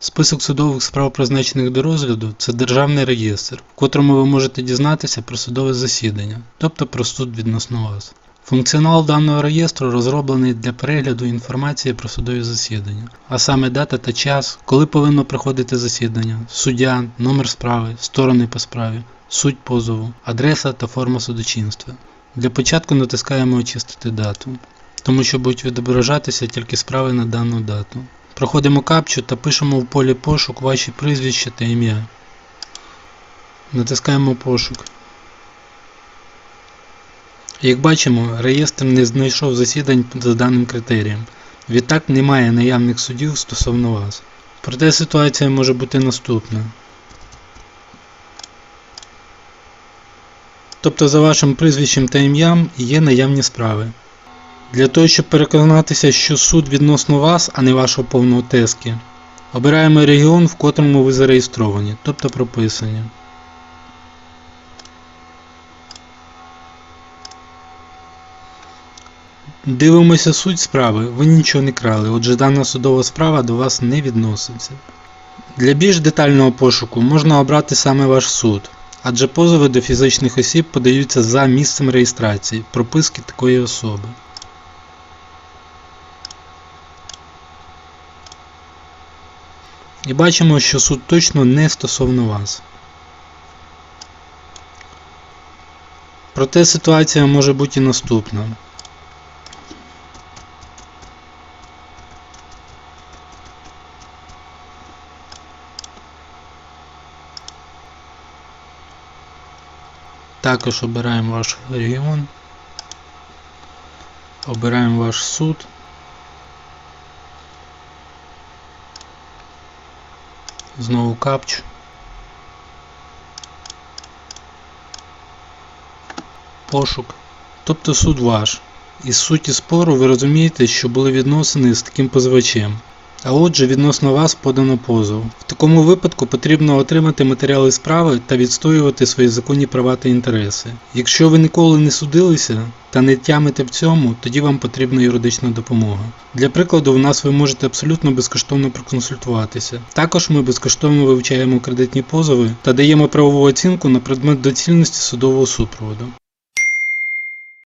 Список судових справ, призначених до розгляду, це державний реєстр, в котрому ви можете дізнатися про судове засідання, тобто про суд відносно вас. Функціонал даного реєстру розроблений для перегляду інформації про судові засідання, а саме дата та час, коли повинно проходити засідання, суддя, номер справи, сторони по справі, суть позову, адреса та форма судочинства. Для початку натискаємо Очистити дату, тому що будуть відображатися тільки справи на дану дату. Проходимо капчу та пишемо в полі пошук ваші прізвище та ім'я. Натискаємо пошук. Як бачимо, реєстр не знайшов засідань за даним критерієм. Відтак немає наявних судів стосовно вас. Проте ситуація може бути наступна. Тобто за вашим прізвищем та ім'ям є наявні справи. Для того, щоб переконатися, що суд відносно вас, а не вашого повного тески, обираємо регіон, в котрому ви зареєстровані, тобто прописані. Дивимося суть справи, ви нічого не крали, отже дана судова справа до вас не відноситься. Для більш детального пошуку можна обрати саме ваш суд, адже позови до фізичних осіб подаються за місцем реєстрації, прописки такої особи. І бачимо, що суд точно не стосовно вас. Проте ситуація може бути і наступна. Також обираємо ваш регіон, обираємо ваш суд. Знову капчу. Пошук. Тобто суд ваш. Із суті спору ви розумієте, що були відносини з таким позивачем. А отже, відносно вас подано позов. В такому випадку потрібно отримати матеріали справи та відстоювати свої законні права та інтереси. Якщо ви ніколи не судилися та не тямите в цьому, тоді вам потрібна юридична допомога. Для прикладу, у нас ви можете абсолютно безкоштовно проконсультуватися. Також ми безкоштовно вивчаємо кредитні позови та даємо правову оцінку на предмет доцільності судового супроводу.